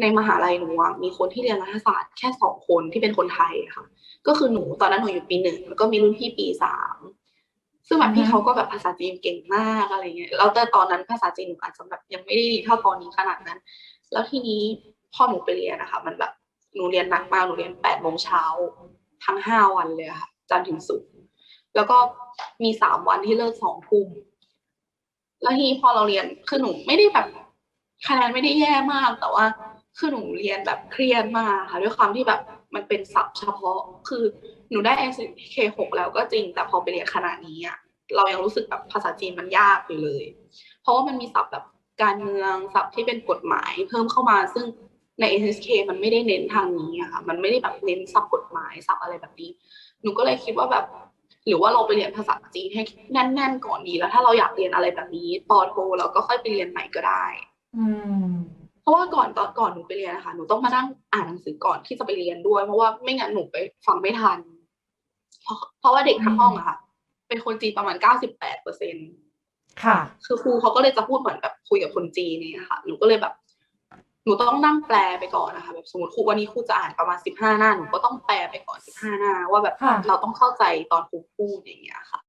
ในมหาลัยหนูอะมีคนที่เรียนรัฐศาสตร์แค่สองคนที่เป็นคนไทยค่ะ ก็คือหนูตอนนั้นหนูอยู่ปีหนึ่งแล้วก็มีรุ่นพี่ปีสามซึ่งแบบพี่เขาก็แบบภาษาจีนเก่งมากอะไรเงี้ยแล้วแต่ตอนนั้นภาษาจีนหนูอาจจะแบบยังไม่ได้ดีเท่าตอนนี้ขนาดนั้น แล้วทีนี้พอหนูไปเรียนนะคะมันแบบหนูเรียนหนักมากหนูเรียนแปดโมงเช้าทั้งห้าวันเลยค่ะจันทร์ถึงศุกร์แล้วก็มีสามวันที่เลิกสองทุ่มแล้วทีนี้พอเราเรียนคือหนูไม่ได้แบบคะแนนไม่ได้แย่มากแต่ว่า คือหนูเรียนแบบเครียดมากค่ะด้วยความที่แบบมันเป็นศัพท์เฉพาะ คือหนูได้ SK หกแล้วก็จริง แต่พอไปเรียนขนาดนี้อะเรายังรู้สึกแบบภาษาจีนมันยากอยู่เลย เพราะว่ามันมีศัพท์แบบการเมืองศัพท์ที่เป็นกฎหมายเพิ่มเข้ามา ซึ่งใน SK มันไม่ได้เน้นทางนี้อะค่ะ มันไม่ได้แบบเน้นศัพท์กฎหมายศัพท์อะไรแบบนี้ หนูก็เลยคิดว่าแบบ หรือว่าเราไปเรียนภาษาจีนให้แน่น ๆ ก่อนดีแล้ว ถ้าเราอยากเรียนอะไรแบบนี้ปอโทเราก็ค่อยไปเรียนใหม่ก็ได้ อืม ราะว่าก่อนตอนก่อนหนูไปเรียนนะคะหนูต้องมานั่งอ่านหนังสือก่อนที่จะไปเรียนด้วย เพราะว่าไม่งั้นหนูไปฟังไม่ทันเพราะเพราะว่าเด็กทั้งห้องอะค่ะ เป็นคนจีนประมาณเก้าสิบแปดเปอร์เซ็นค่ะ คือครูเขาก็เลยจะพูดเหมือนแบบคุยกับคนจีนเนี่ยค่ะหนูก็เลยแบบ หนูต้องนั่งแปลไปก่อนนะคะแบบสมมติครูวันนี้ครูจะอ่านประมาณสิบห้าหน้าหนูก็ต้องแปลไปก่อนสิบห้าหน้า ว่าแบบค่ะเราต้องเข้าใจตอนครูพูดอย่างเงี้ยค่ะ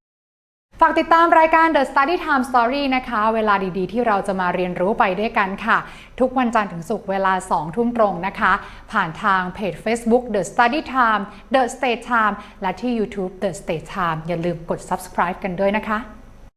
ฝากติดตามรายการ The Study Time Story นะคะ เวลาดีๆ ที่เราจะมาเรียนรู้ไปด้วยกันค่ะ ทุกวันจันทร์ถึงศุกร์เวลา 2 ทุ่มตรงนะคะ ผ่านทางเพจ Facebook The Study Time The State Time และที่ YouTube The State Time อย่าลืมกด subscribe กันด้วยนะคะ